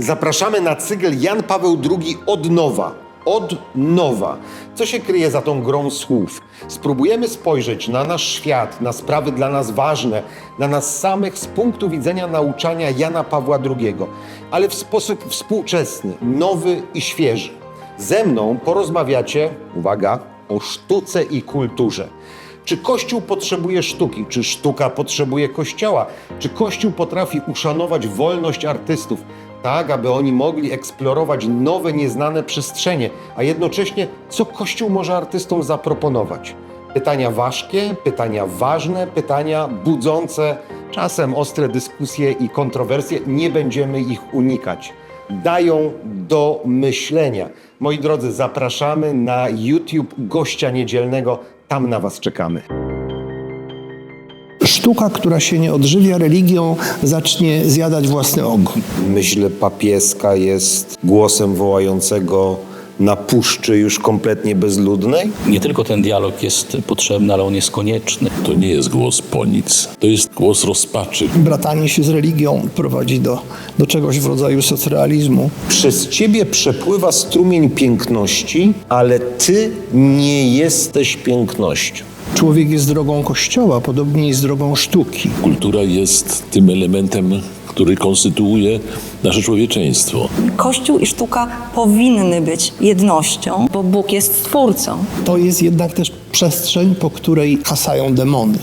Zapraszamy na cykl Jan Paweł II od nowa. Od nowa. Co się kryje za tą grą słów? Spróbujemy spojrzeć na nasz świat, na sprawy dla nas ważne, na nas samych z punktu widzenia nauczania Jana Pawła II, ale w sposób współczesny, nowy i świeży. Ze mną porozmawiacie, uwaga, o sztuce i kulturze. Czy Kościół potrzebuje sztuki? Czy sztuka potrzebuje Kościoła? Czy Kościół potrafi uszanować wolność artystów, tak aby oni mogli eksplorować nowe, nieznane przestrzenie, a jednocześnie co Kościół może artystom zaproponować? Pytania ważkie, pytania ważne, pytania budzące czasem ostre dyskusje i kontrowersje. Nie będziemy ich unikać. Dają do myślenia. Moi drodzy, zapraszamy na YouTube gościa niedzielnego. Tam na Was czekamy. Sztuka, która się nie odżywia religią, zacznie zjadać własny ogon. Myśl papieska jest głosem wołającego na puszczy już kompletnie bezludnej? Nie tylko ten dialog jest potrzebny, ale on jest konieczny. To nie jest głos po nic, to jest głos rozpaczy. Bratanie się z religią prowadzi do, do czegoś w rodzaju socrealizmu. Przez ciebie przepływa strumień piękności, ale ty nie jesteś pięknością. Człowiek jest drogą kościoła, podobnie jest drogą sztuki. Kultura jest tym elementem, który konstytuuje nasze człowieczeństwo. Kościół i sztuka powinny być jednością, bo Bóg jest stwórcą. To jest jednak też przestrzeń, po której hasają demony.